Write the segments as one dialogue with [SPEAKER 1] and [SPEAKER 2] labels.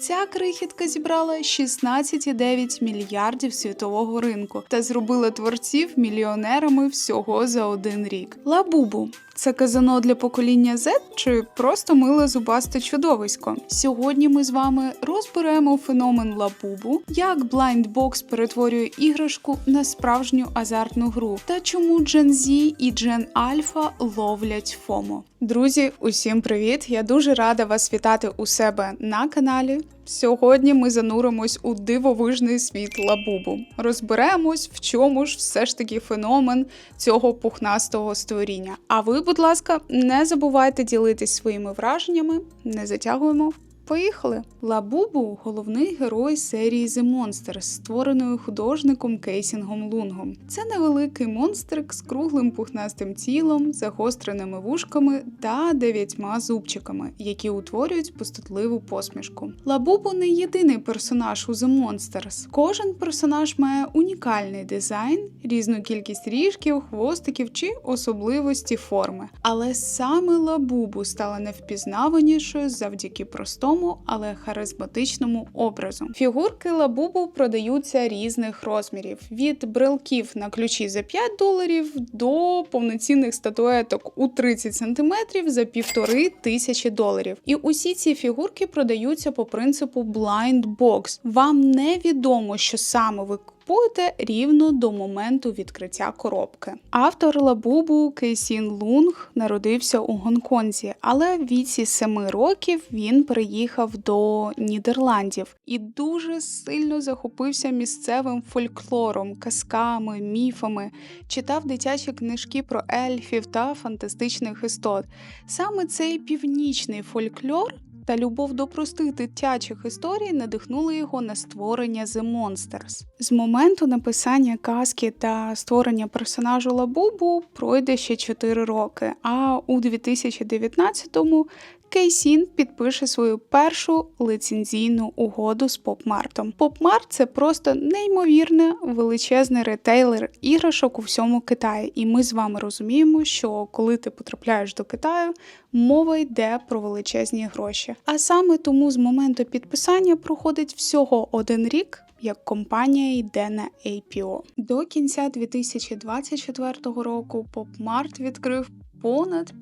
[SPEAKER 1] Ця крихітка зібрала 16,9 мільярдів світового ринку та зробила творців мільйонерами всього за один рік. Лабубу. Це казано для покоління Z чи просто миле зубасте чудовисько. Сьогодні ми з вами розберемо феномен лабубу, як Box перетворює іграшку на справжню азартну гру, та чому Gen Z і Gen Alpha ловлять ФОМО. Друзі, усім привіт! Я дуже рада вас вітати у себе на каналі. Сьогодні ми зануримось у дивовижний світ лабубу. Розберемось, в чому ж все ж таки феномен цього пухнастого створіння. А ви, будь ласка, не забувайте ділитись своїми враженнями, не затягуємо. Поїхали! Лабубу головний герой серії The Monsters, створеної художником Кейсінгом Лунгом. Це невеликий монстрик з круглим пухнастим тілом, загостреними вушками та дев'ятьма зубчиками, які утворюють пустотливу посмішку. Лабубу не єдиний персонаж у The Monsters. Кожен персонаж має унікальний дизайн, різну кількість ріжків, хвостиків чи особливості форми. Але саме Лабубу стала невпізнаванішою завдяки простому, але харизматичному образу. Фігурки Лабубу продаються різних розмірів: від брелків на ключі за 5 доларів до повноцінних статуеток у 30 см за півтори тисячі доларів. І усі ці фігурки продаються по принципу blind box. Вам невідомо, що саме ви купуєте рівно до моменту відкриття коробки. Автор Лабубу Кейсін Лунг народився у Гонконзі, але в віці 7 років він переїхав до Нідерландів і дуже сильно захопився місцевим фольклором, казками, міфами, читав дитячі книжки про ельфів та фантастичних істот. Саме цей північний фольклор та любов до простих дитячих історій надихнули його на створення The Monsters. З моменту написання казки та створення персонажу Лабубу пройде ще 4 роки, а у 2019-му Кейсін підпише свою першу лицензійну угоду з Попмартом. Попмарт це просто неймовірне величезний ретейлер іграшок у всьому Китаї. І ми з вами розуміємо, що коли ти потрапляєш до Китаю, мова йде про величезні гроші. А саме тому з моменту підписання проходить всього один рік. Як компанія йде на APO. До кінця 2024 року PopMart відкрив понад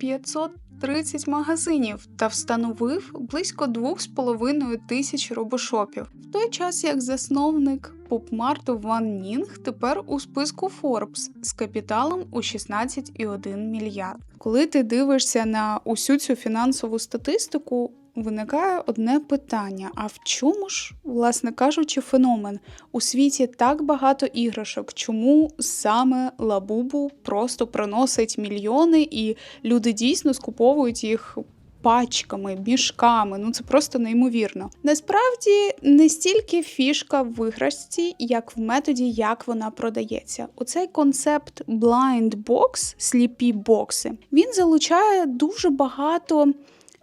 [SPEAKER 1] 530 магазинів та встановив близько 2,5 тисяч робошопів. В той час як засновник попмарту Ван Нінг тепер у списку Forbes з капіталом у 16,1 мільярд. Коли ти дивишся на усю цю фінансову статистику, виникає одне питання: а в чому ж, власне кажучи, феномен? У світі так багато іграшок, чому саме лабубу просто приносить мільйони, і люди дійсно скуповують їх. Пачками, мішками, ну це просто неймовірно. Насправді не стільки фішка в іграшці, як в методі, як вона продається. Оцей концепт blind box, сліпі бокси, він залучає дуже багато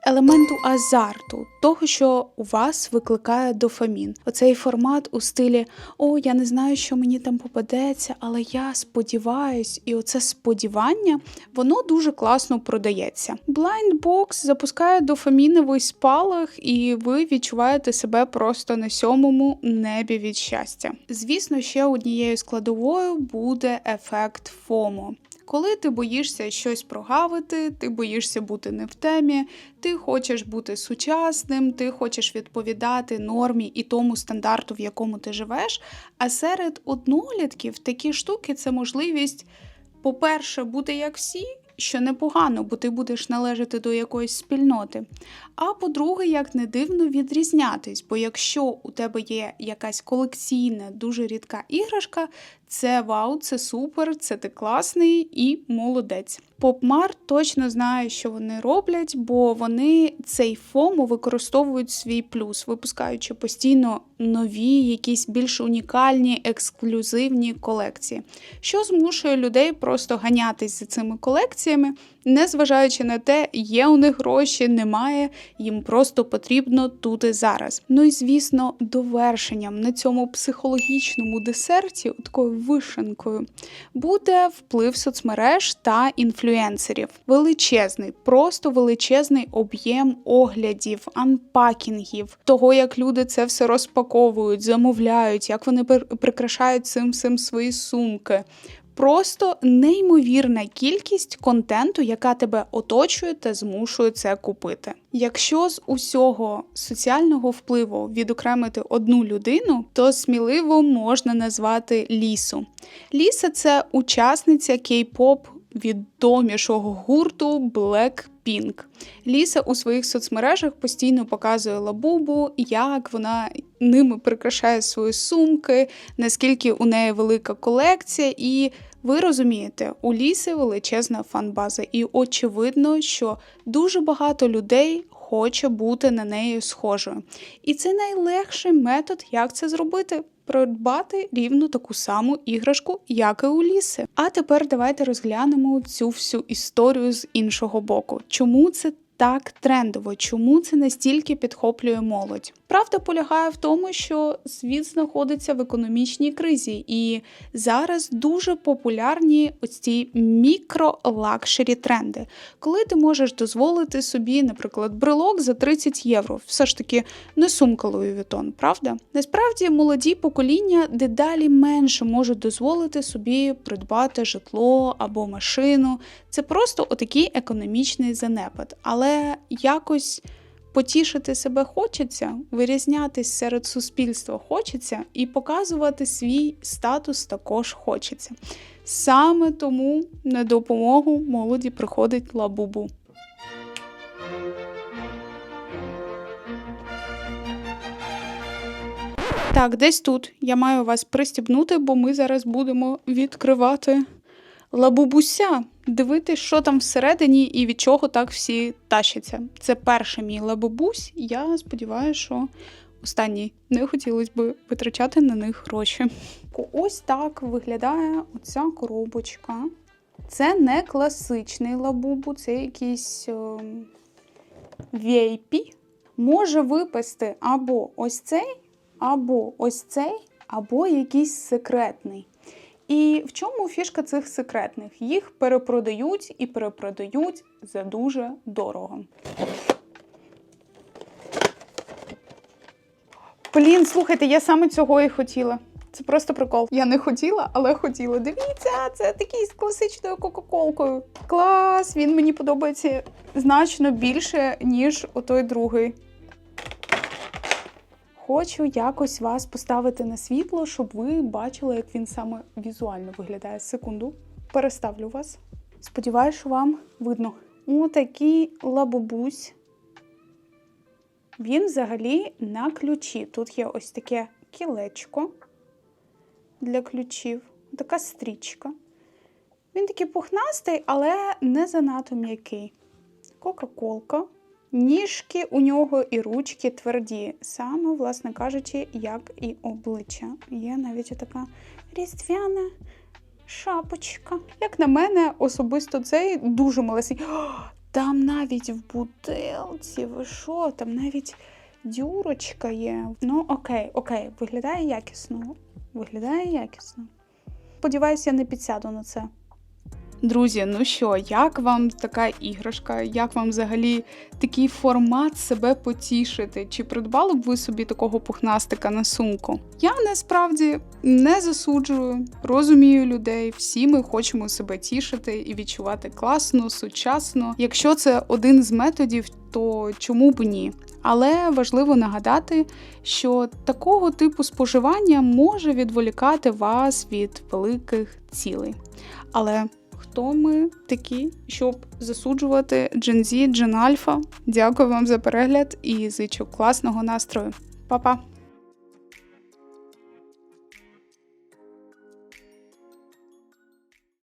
[SPEAKER 1] елементу азарту, того, що у вас викликає дофамін. Оцей формат у стилі О, я не знаю, що мені там попадеться, але я сподіваюсь, і оце сподівання воно дуже класно продається. Blind Box запускає дофаміновий спалах, і ви відчуваєте себе просто на сьомому небі від щастя. Звісно, ще однією складовою буде ефект ФОМО. Коли ти боїшся щось прогавити, ти боїшся бути не в темі, ти хочеш бути сучасним, ти хочеш відповідати нормі і тому стандарту, в якому ти живеш. А серед однолітків такі штуки це можливість, по-перше, бути як всі. Що непогано, бо ти будеш належати до якоїсь спільноти. А по-друге, як не дивно відрізнятись, бо якщо у тебе є якась колекційна, дуже рідка іграшка, це вау, це супер, це ти класний і молодець. Попмар точно знає, що вони роблять, бо вони цей фому використовують свій плюс, випускаючи постійно нові, якісь більш унікальні, ексклюзивні колекції, що змушує людей просто ганятись за цими колекціями, незважаючи на те, є у них гроші, немає, їм просто потрібно тут і зараз. Ну і звісно, довершенням на цьому психологічному десерті, такою вишенкою буде вплив соцмереж та інфлюенсерів. Величезний, просто величезний об'єм оглядів, анпакінгів, того, як люди це все розпаковують, замовляють, як вони прикрашають цим всім свої сумки. Просто неймовірна кількість контенту, яка тебе оточує та змушує це купити. Якщо з усього соціального впливу відокремити одну людину, то сміливо можна назвати Лісу. Ліса це учасниця кей-поп відомішого гурту Blackpink. Ліса у своїх соцмережах постійно показує лабубу, як вона ними прикрашає свої сумки, наскільки у неї велика колекція, і ви розумієте, у ліси величезна фанбаза, і очевидно, що дуже багато людей хоче бути на неї схожою. І це найлегший метод, як це зробити. Придбати рівно таку саму іграшку, як і у ліси. А тепер давайте розглянемо цю всю історію з іншого боку. Чому це так трендово? Чому це настільки підхоплює молодь? Правда полягає в тому, що світ знаходиться в економічній кризі, і зараз дуже популярні ось ці мікро-лакшері тренди, коли ти можеш дозволити собі, наприклад, брелок за 30 євро. Все ж таки не сумка Louis Vuitton, правда? Насправді молоді покоління дедалі менше можуть дозволити собі придбати житло або машину. Це просто отакий економічний занепад. Але якось потішити себе хочеться, вирізнятись серед суспільства хочеться, і показувати свій статус також хочеться. Саме тому на допомогу молоді приходить лабубу. Так, десь тут я маю вас пристібнути, бо ми зараз будемо відкривати лабубуся, дивитись, що там всередині і від чого так всі тащаться. Це перший мій лабубусь. Я сподіваюся, що останній не хотілося б витрачати на них гроші. Ось так виглядає оця коробочка. Це не класичний лабубу, це якийсь ем, VIP. Може випасти або ось цей, або ось цей, або якийсь секретний. І в чому фішка цих секретних? Їх перепродають і перепродають за дуже дорого. Блін, слухайте, я саме цього і хотіла. Це просто прикол. Я не хотіла, але хотіла. Дивіться, це такий з класичною кока-колкою. Клас! Він мені подобається значно більше, ніж отой другий. Хочу якось вас поставити на світло, щоб ви бачили, як він саме візуально виглядає. Секунду, переставлю вас. Сподіваюсь, що вам видно. Отакий лабубусь. Він взагалі на ключі. Тут є ось таке кілечко для ключів, така стрічка. Він такий пухнастий, але не занадто м'який. Кока-колка. Ніжки у нього і ручки тверді, саме, власне кажучи, як і обличчя. Є навіть така різдвяна шапочка. Як на мене, особисто цей дуже малесенький. Там навіть в бутилці, ви що, там навіть дюрочка є. Ну, окей, окей, виглядає якісно. Виглядає якісно. Сподіваюсь, я не підсяду на це. Друзі, ну що, як вам така іграшка? Як вам взагалі такий формат себе потішити? Чи придбали б ви собі такого пухнастика на сумку? Я насправді не засуджую, розумію людей. Всі ми хочемо себе тішити і відчувати класно, сучасно. Якщо це один з методів, то чому б ні? Але важливо нагадати, що такого типу споживання може відволікати вас від великих цілей. Але хто ми такі, щоб засуджувати Gen Зі, Gen Альфа. Дякую вам за перегляд і зичу класного настрою. Па-па!